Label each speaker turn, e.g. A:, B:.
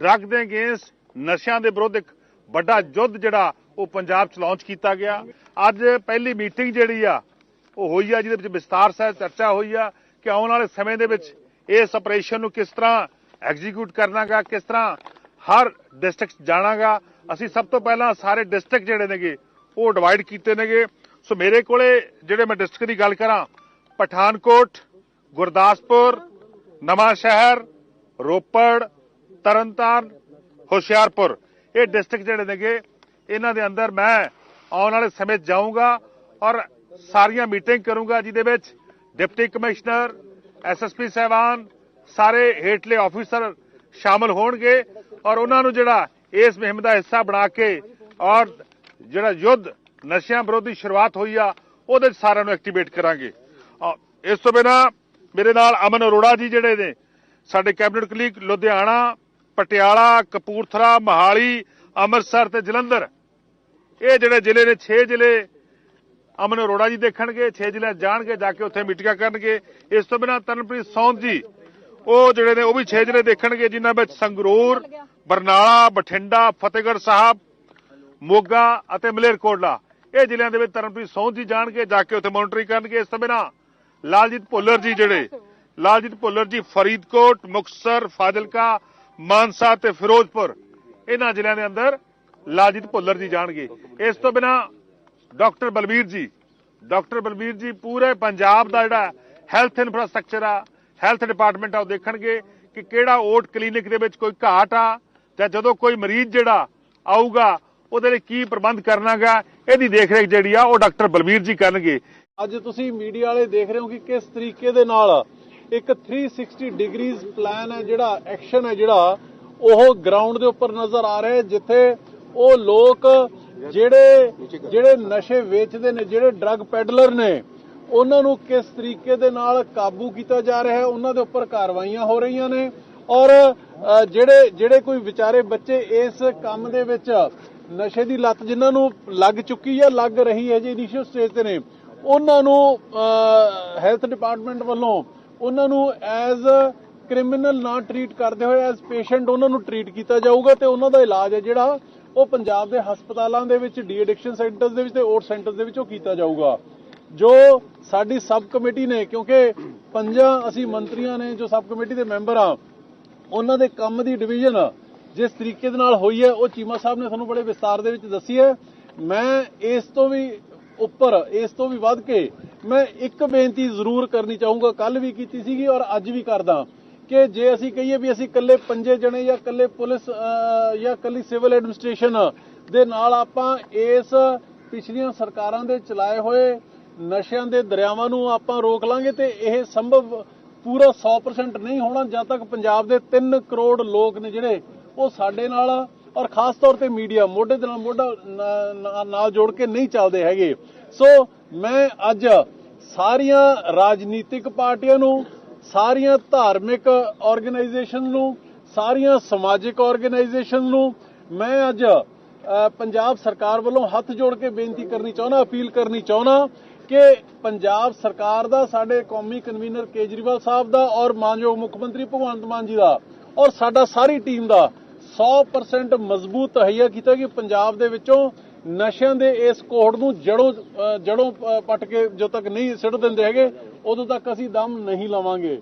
A: Drug ਦੇ against ਨਸ਼ਿਆਂ ਦੇ ਵਿਰੁੱਧ ਇੱਕ ਵੱਡਾ ਯੁੱਧ ਜਿਹੜਾ ਉਹ ਪੰਜਾਬ 'ਚ ਲਾਂਚ ਕੀਤਾ ਗਿਆ। ਅੱਜ ਪਹਿਲੀ ਮੀਟਿੰਗ ਜਿਹੜੀ ਆ, ਉਹ ਹੋਈ ਆ, ਜਿਹਦੇ ਵਿੱਚ ਵਿਸਤਾਰ ਸਹਿਤ ਚਰਚਾ ਹੋਈ ਆ ਕਿ ਆਉਣ ਵਾਲੇ ਸਮੇਂ ਦੇ ਵਿੱਚ ਇਸ ਆਪਰੇਸ਼ਨ ਨੂੰ ਕਿਸ ਤਰ੍ਹਾਂ ਐਗਜ਼ੀਕਿਊਟ ਕਰਨਾਗਾ, ਕਿਸ ਤਰ੍ਹਾਂ ਹਰ ਡਿਸਟ੍ਰਿਕਟ ਜਾਣਾਗਾ। ਅਸੀਂ ਸਭ ਤੋਂ ਪਹਿਲਾਂ ਸਾਰੇ ਡਿਸਟ੍ਰਿਕਟ ਜਿਹੜੇ ਨੇਗੇ, ਉਹ ਡਿਵਾਈਡ ਕੀਤੇ ਨੇਗੇ। ਸੋ ਮੇਰੇ ਕੋਲੇ ਜਿਹੜੇ ਮੈਂ ਡਿਸਟ੍ਰਿਕਟ ਦੀ ਗੱਲ ਕਰਾਂ, ਪਠਾਨਕੋਟ, ਗੁਰਦਾਸਪੁਰ ਨਵਾਂ ਸ਼ਹਿਰ ਰੋਪੜ ਤਰਨਤਾਰਨ, ਹੁਸ਼ਿਆਰਪੁਰ। ਇਹ ਡਿਸਟ੍ਰਿਕਟ ਜਿਹੜੇ ਨੇਗੇ, ਇਹਨਾਂ ਦੇ ਅੰਦਰ ਮੈਂ ਆਉਣ ਵਾਲੇ ਸਮੇਂ ਜਾਊਂਗਾ ਔਰ ਸਾਰੀਆਂ ਮੀਟਿੰਗ ਕਰੂੰਗਾ, ਜਿਹਦੇ ਵਿੱਚ ਡਿਪਟੀ ਕਮਿਸ਼ਨਰ ਐਸਐਸਪੀ ਸਹਿਬਾਨ, ਸਾਰੇ ਹੇਠਲੇ ਆਫੀਸਰ ਸ਼ਾਮਲ ਹੋਣਗੇ ਔਰ ਉਹਨਾਂ ਨੂੰ ਜਿਹੜਾ ਇਸ ਮੁਹਿੰਮ ਦਾ ਹਿੱਸਾ ਬਣਾ ਕੇ ਔਰ ਜਿਹੜਾ ਯੁੱਧ ਨਸ਼ਿਆਂ ਵਿਰੋਧੀ ਸ਼ੁਰੂਆਤ ਹੋਈ ਆ, ਉਹਦੇ 'ਚ ਸਾਰਿਆਂ ਨੂੰ ਐਕਟੀਵੇਟ ਕਰਾਂਗੇ। ਇਸ ਤੋਂ ਬਿਨਾ ਮੇਰੇ ਨਾਲ ਅਮਨ ਅਰੋੜਾ ਜੀ ਜਿਹੜੇ ਨੇ, ਸਾਡੇ ਕੈਬਨਿਟ ਕਲੀਗ ਲੁਧਿਆਣਾ ਪਟਿਆਲਾ, ਕਪੂਰਥਲਾ, ਮਹਾਲੀ, ਅੰਮ੍ਰਿਤਸਰ ਤੇ ਜਲੰਧਰ। ਇਹ ਜਿਹੜੇ ਜ਼ਿਲ੍ਹੇ ਨੇ 6 ਜ਼ਿਲ੍ਹੇ ਅਮਨ ਅਰੋੜਾ ਜੀ ਦੇਖਣਗੇ 6 ਜ਼ਿਲ੍ਹੇ ਜਾਣਗੇ, ਜਾ ਕੇ ਉੱਥੇ ਮੀਟਿੰਗਾਂ ਕਰਨਗੇ। ਇਸ ਤੋਂ ਬਿਨਾ ਤਰਨਪ੍ਰੀਤ ਸੌਂਦ ਜੀ, ਉਹ ਜਿਹੜੇ ਨੇ, ਉਹ ਵੀ 6 ਜ਼ਿਲ੍ਹੇ ਦੇਖਣਗੇ, ਜਿਨ੍ਹਾਂ ਵਿੱਚ ਸੰਗਰੂਰ, ਬਰਨਾਲਾ, ਬਠਿੰਡਾ, ਫਤਿਹਗੜ੍ਹ ਸਾਹਿਬ, ਮੋਗਾ ਅਤੇ ਮਲੇਰਕੋਟਲਾ। ਇਹ ਜ਼ਿਲ੍ਹਿਆਂ ਦੇ ਵਿੱਚ ਤਰਨਪ੍ਰੀਤ ਸੌਂਦ ਜੀ ਜਾਣਗੇ, ਜਾ ਕੇ ਉੱਥੇ ਮੋਨਿਟਰਿੰਗ ਕਰਨਗੇ। ਇਸ ਤੋਂ ਬਿਨਾ ਲਾਲਜੀਤ ਭੁੱਲਰ ਜੀ ਜਿਹੜੇ, ਲਾਲਜੀਤ ਭੁੱਲਰ ਜੀ ਫਰੀਦਕੋਟ, ਮੁਕਤਸਰ, ਫਾਜ਼ਿਲਕਾ ਮਾਨਸਾ ਤੇ ਫਿਰੋਜ਼ਪੁਰ, ਇਹਨਾਂ ਜ਼ਿਲ੍ਹਿਆਂ ਦੇ ਅੰਦਰ ਲਾਲਜੀਤ ਭੁੱਲਰ ਜੀ ਜਾਣਗੇ। ਇਸ ਤੋਂ ਬਿਨਾ ਡਾਕਟਰ ਬਲਬੀਰ ਜੀ, ਡਾਕਟਰ ਬਲਬੀਰ ਜੀ ਪੂਰੇ ਪੰਜਾਬ ਦਾ ਜਿਹੜਾ ਹੈਲਥ ਇਨਫਰਾਸਟ੍ਰਕਚਰ ਆ, ਹੈਲਥ ਡਿਪਾਰਟਮੈਂਟ ਆ, ਉਹ ਦੇਖਣਗੇ ਕਿ ਕਿਹੜਾ ਓਟ ਕਲੀਨਿਕ ਦੇ ਵਿੱਚ ਕੋਈ ਘਾਟ ਆ ਜਾਂ ਜਦੋਂ ਕੋਈ ਮਰੀਜ਼ ਜਿਹੜਾ ਆਊਗਾ, ਉਹਦੇ ਲਈ ਕੀ ਪ੍ਰਬੰਧ ਕਰਨਾਗਾ, ਇਹਦੀ ਦੇਖਰੇਖ ਜਿਹੜੀ ਆ, ਉਹ ਡਾਕਟਰ ਬਲਬੀਰ ਜੀ ਕਰਨਗੇ।
B: ਅੱਜ ਤੁਸੀਂ ਮੀਡੀਆ ਵਾਲੇ ਦੇਖ ਰਹੇ ਹੋ ਕਿ ਕਿਸ ਤਰੀਕੇ ਦੇ ਨਾਲ ਇੱਕ 360 ਡਿਗਰੀਜ਼ ਪਲਾਨ ਹੈ ਜਿਹੜਾ ਐਕਸ਼ਨ ਹੈ ਜਿਹੜਾ, ਉਹ ਗਰਾਊਂਡ ਦੇ ਉੱਪਰ ਨਜ਼ਰ ਆ ਰਿਹਾ ਜਿੱਥੇ ਉਹ ਲੋਕ ਜਿਹੜੇ ਜਿਹੜੇ ਨਸ਼ੇ ਵੇਚਦੇ ਨੇ, ਜਿਹੜੇ ਡਰੱਗ ਪੈਡਲਰ ਨੇ, ਉਹਨਾਂ ਨੂੰ ਕਿਸ ਤਰੀਕੇ ਦੇ ਨਾਲ ਕਾਬੂ ਕੀਤਾ ਜਾ ਰਿਹਾ ਹੈ, ਉਹਨਾਂ ਦੇ ਉੱਪਰ ਕਾਰਵਾਈਆਂ ਹੋ ਰਹੀਆਂ ਨੇ। ਔਰ ਜਿਹੜੇ ਜਿਹੜੇ ਕੋਈ ਵਿਚਾਰੇ ਬੱਚੇ ਇਸ ਕੰਮ ਦੇ ਵਿੱਚ ਨਸ਼ੇ ਦੀ ਲੱਤ ਜਿਨ੍ਹਾਂ ਨੂੰ ਲੱਗ ਚੁੱਕੀ ਹੈ, ਲੱਗ ਰਹੀ ਹੈ, ਜੀ ਇਨੀਸ਼ੀਅਲ ਸਟੇਜ ਤੇ ਨੇ, ਉਹਨਾਂ ਨੂੰ ਹੈਲਥ ਡਿਪਾਰਟਮੈਂਟ ਵੱਲੋਂ ਉਹਨਾਂ ਨੂੰ ਐਜ਼ ਕ੍ਰਿਮੀਨਲ ਨਾ ਟਰੀਟ ਕਰਦੇ ਹੋਏ ਐਜ਼ ਪੇਸ਼ੈਂਟ ਉਹਨਾਂ ਨੂੰ ਟਰੀਟ ਕੀਤਾ ਜਾਊਗਾ ਤੇ ਉਹਨਾਂ ਦਾ ਇਲਾਜ ਹੈ ਜਿਹੜਾ ਉਹ ਪੰਜਾਬ ਦੇ ਹਸਪਤਾਲਾਂ ਦੇ ਵਿੱਚ ਡੀ ਐਡਿਕਸ਼ਨ ਸੈਂਟਰਸ ਦੇ ਵਿੱਚ ਤੇ ਓਟ ਸੈਂਟਰਸ ਦੇ ਵਿੱਚ ਉਹ ਕੀਤਾ ਜਾਊਗਾ। ਜੋ ਸਾਡੀ ਸਬ ਕਮੇਟੀ ਨੇ, ਕਿਉਂਕਿ ਪੰਜਾਂ ਅਸੀਂ ਮੰਤਰੀਆਂ ਨੇ ਜੋ ਸਬ ਕਮੇਟੀ ਦੇ ਮੈਂਬਰ ਆ ਉਹਨਾਂ ਦੇ ਕੰਮ ਦੀ ਡਿਵੀਜ਼ਨ ਜਿਸ ਤਰੀਕੇ ਦੇ ਨਾਲ ਹੋਈ ਹੈ, ਉਹ ਚੀਮਾ ਸਾਹਿਬ ਨੇ ਤੁਹਾਨੂੰ ਬੜੇ ਵਿਸਤਾਰ ਦੇ ਵਿੱਚ ਦੱਸੀ ਹੈ। ਮੈਂ ਇਸ ਤੋਂ ਵੀ ਉੱਪਰ, ਇਸ ਤੋਂ ਵੀ ਵੱਧ ਕੇ ਮੈਂ ਇੱਕ ਬੇਨਤੀ ਜ਼ਰੂਰ ਕਰਨੀ ਚਾਹੂੰਗਾ, ਕੱਲ ਵੀ ਕੀਤੀ ਸੀਗੀ ਔਰ ਅੱਜ ਵੀ ਕਰਦਾ ਕਿ ਜੇ ਅਸੀਂ ਕਹੀਏ ਵੀ ਅਸੀਂ ਇਕੱਲੇ ਪੰਜੇ ਜਣੇ ਜਾਂ ਇਕੱਲੇ ਪੁਲਿਸ ਜਾਂ ਇਕੱਲੀ ਸਿਵਲ ਐਡਮਿਨਿਸਟ੍ਰੇਸ਼ਨ ਦੇ ਨਾਲ ਆਪਾਂ ਇਸ ਪਿਛਲੀਆਂ ਸਰਕਾਰਾਂ ਦੇ ਚਲਾਏ ਹੋਏ ਨਸ਼ਿਆਂ ਦੇ ਦਰਿਆਵਾਂ ਨੂੰ ਆਪਾਂ ਰੋਕ ਲਾਂਗੇ ਤੇ ਇਹ ਸੰਭਵ ਪੂਰਾ 100% ਨਹੀਂ ਹੋਣਾ, ਜਦ ਤੱਕ ਪੰਜਾਬ ਦੇ 3 ਕਰੋੜ ਲੋਕ ਨੇ ਜਿਹੜੇ, ਉਹ ਸਾਡੇ ਨਾਲ ਔਰ ਖਾਸ ਤੌਰ ਤੇ ਮੀਡੀਆ ਮੋਢੇ ਦੇ ਨਾਲ ਮੋਢਾ ਨਾਲ ਜੋੜ ਕੇ ਨਹੀਂ ਚੱਲਦੇ ਹੈਗੇ। ਸੋ ਮੈਂ ਅੱਜ ਸਾਰੀਆਂ ਰਾਜਨੀਤਿਕ ਪਾਰਟੀਆਂ ਨੂੰ, ਸਾਰੀਆਂ ਧਾਰਮਿਕ ਆਰਗੇਨਾਈਜੇਸ਼ਨ ਨੂੰ, ਸਾਰੀਆਂ ਸਮਾਜਿਕ ਆਰਗੇਨਾਈਜੇਸ਼ਨ ਨੂੰ ਮੈਂ ਅੱਜ ਪੰਜਾਬ ਸਰਕਾਰ ਵੱਲੋਂ ਹੱਥ ਜੋੜ ਕੇ ਬੇਨਤੀ ਕਰਨੀ ਚਾਹੁੰਦਾ, ਅਪੀਲ ਕਰਨੀ ਚਾਹੁੰਦਾ ਕਿ ਪੰਜਾਬ ਸਰਕਾਰ ਦਾ, ਸਾਡੇ ਕੌਮੀ ਕਨਵੀਨਰ ਕੇਜਰੀਵਾਲ ਸਾਹਿਬ ਦਾ ਔਰ ਮਾਨਯੋਗ ਮੁੱਖ ਮੰਤਰੀ ਭਗਵੰਤ ਮਾਨ ਜੀ ਦਾ ਔਰ ਸਾਡਾ ਸਾਰੀ ਟੀਮ ਦਾ 100% ਮਜ਼ਬੂਤ ਤਹਈਆ ਕੀਤਾ ਕਿ ਪੰਜਾਬ ਦੇ ਵਿੱਚੋਂ ਨਸ਼ਿਆਂ ਦੇ ਇਸ ਕੋਹੜ ਨੂੰ ਜੜੋਂ ਜੜੋਂ ਪ- ਪੱਟ ਕੇ ਜਦੋਂ ਤੱਕ ਨਹੀਂ ਸਿੱਟ ਦਿੰਦੇ ਹੈਗੇ, ਉਦੋਂ ਤੱਕ ਅਸੀਂ ਦਮ ਨਹੀਂ ਲਵਾਂਗੇ।